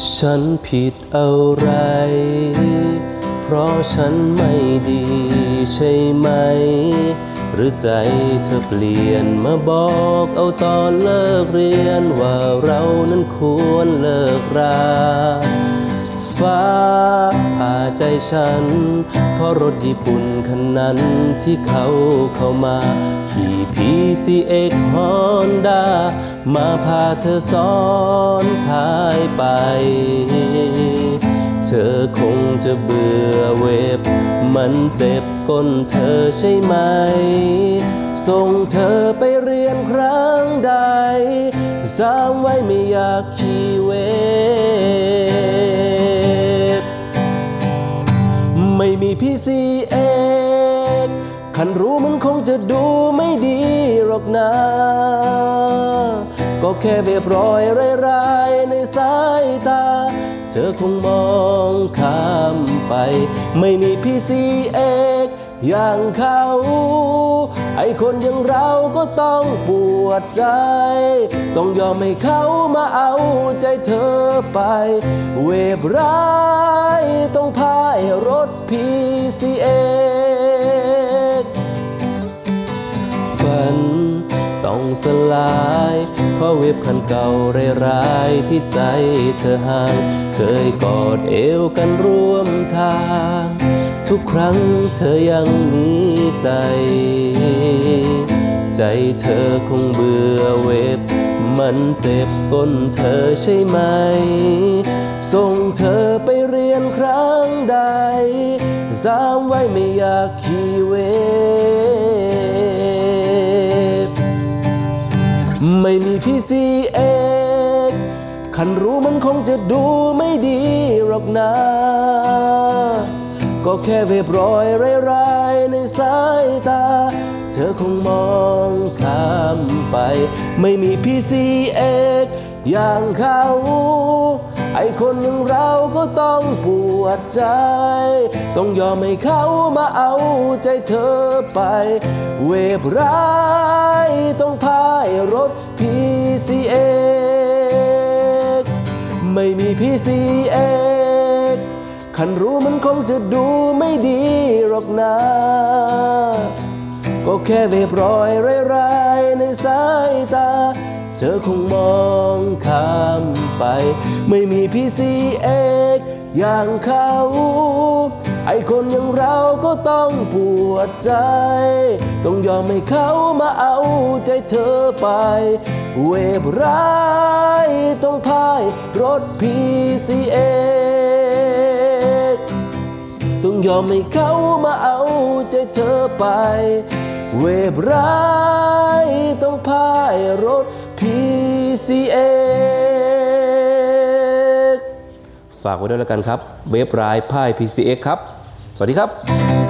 ฉันผิดอะไร เพราะฉันไม่ดีใช่ไหม หรือใจเธอเปลี่ยนมาบอกเอาตอนเลิกเรียนว่าเรานั้นควรเลิกราฟ้าผ่าใจฉัน เพราะรถญี่ปุ่นคันนั้นที่เขาเข้ามา ขี่ พีซีเอ็กฮอนด้ามาพาเธอซ้อนท้ายไป เธอคงจะเบื่อเว็บ มันเจ็บก้นเธอใช่ไหม ส่งเธอไปเรียนครั้งใดสามไว้ไม่อยากขี่เว็บไม่มีพี่ซีเอก คันรู้มันคงจะดูไม่ดีหรอกนะ ก็แค่เบียบรอยรายๆในสายตา เธอคงมองข้ามไป ไม่มีพี่ซีเอกอย่างเขา ไอคนอย่างเราก็ต้องปวดใจ ต้องยอมให้เขามาเอาใจเธอไป เวบร้ายต้องพายรถ PCX ฝั สลาย เพราะเว็บคันเก่าร้ายๆที่ใจเธอห่าง เคยกอดเอวกันร่วมทาง ทุกครั้งเธอยังมีใจ ใจเธอคงเบื่อเว็บ มันเจ็บก้นเธอใช่ไหม ส่งเธอไปเรียนครั้งใดสามไว้ไม่อยากขี่เว็บ ไม่มีพี่ซีเอกคันรู้มันคงจะดูไม่ดีหรอกนะ ก็แค่เว็บรอยร้ายๆในสายตา เธอคงมองข้ามไป ไม่มีพี่ซีเออย่างเขาไอคนอย่างเราก็ต้องปวดใจ ต้องยอมให้เขามาเอาใจเธอไป เวบร้าย PCX คันรู้มันคงจะดูไม่ดีหรอกนะ ก็แค่เรียบร้อยไร้ในสายตา เธอคงมองข้ามไป ไม่มีพี่ซีเอกอย่างเขา ไอคนอย่างเราก็ต้องปวดใจ ต้องยอมให้เขามาเอาใจเธอไป เวบร้ายต้องพายรถ PCX ต้องยอมให้เขามาเอาใจเธอไป เวบร้ายต้องพายรถ PCX ฝากไว้ด้วยแล้วกันครับ เวบร้ายพาย PCX ครับ สวัสดีครับ